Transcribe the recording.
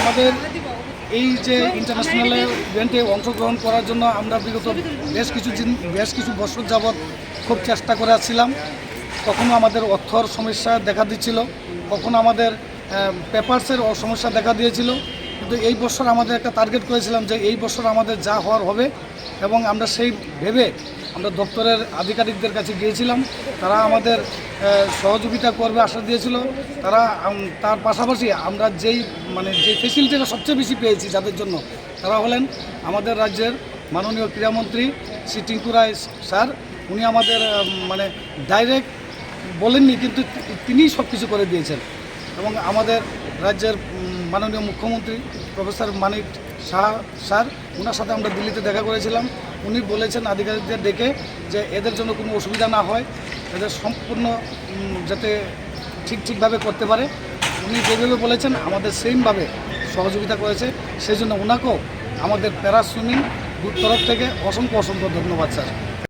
আমাদের এই যে ইন্টারন্যাশনাল ইভেন্টে অংশগ্রহণ করার জন্য আমরা বিগত বেশ কিছু দিন বেশ কিছু বছর যাবৎ খুব চেষ্টা করে আসছিলাম। কখনো আমাদের অর্থর সমস্যা দেখা দিচ্ছিল, কখনো আমাদের পেপারসের সমস্যা দেখা দিয়েছিল। কিন্তু এই বছর আমাদের একটা টার্গেট করেছিলাম যে এই বছর আমাদের যা হওয়ার হবে এবং আমরা সেই ভেবে আমরা দপ্তরের আধিকারিকদের কাছে গিয়েছিলাম। তারা আমাদের সহযোগিতা করবে আশা দিয়েছিল। তারা তার পাশাপাশি আমরা যেই মানে যে ফেসিলিটিটা সবচেয়ে বেশি পেয়েছি যাদের জন্য, তারা হলেন আমাদের রাজ্যের মাননীয় ক্রীড়ামন্ত্রী শ্রী টিঙ্কু রায় স্যার। উনি আমাদের মানে ডাইরেক্ট বলেননি, কিন্তু তি- তিনিই সব কিছু করে দিয়েছেন। এবং আমাদের রাজ্যের মাননীয় মুখ্যমন্ত্রী প্রফেসর মানিক শাহ স্যার ওনার সাথে আমরা দিল্লিতে দেখা করেছিলাম। উনি বলেছেন আধিকারিকদের ডেকে যে এদের জন্য কোনো অসুবিধা না হয়, এদের সম্পূর্ণ যাতে ঠিক ঠিকভাবে করতে পারে। উনি যেভাবে বলেছেন, আমাদের সেমভাবে সহযোগিতা করেছে। সেই জন্য ওনাকেও আমাদের প্যারা সুইমিং তরফ থেকে অসংখ্য অসংখ্য ধন্যবাদ, স্যার।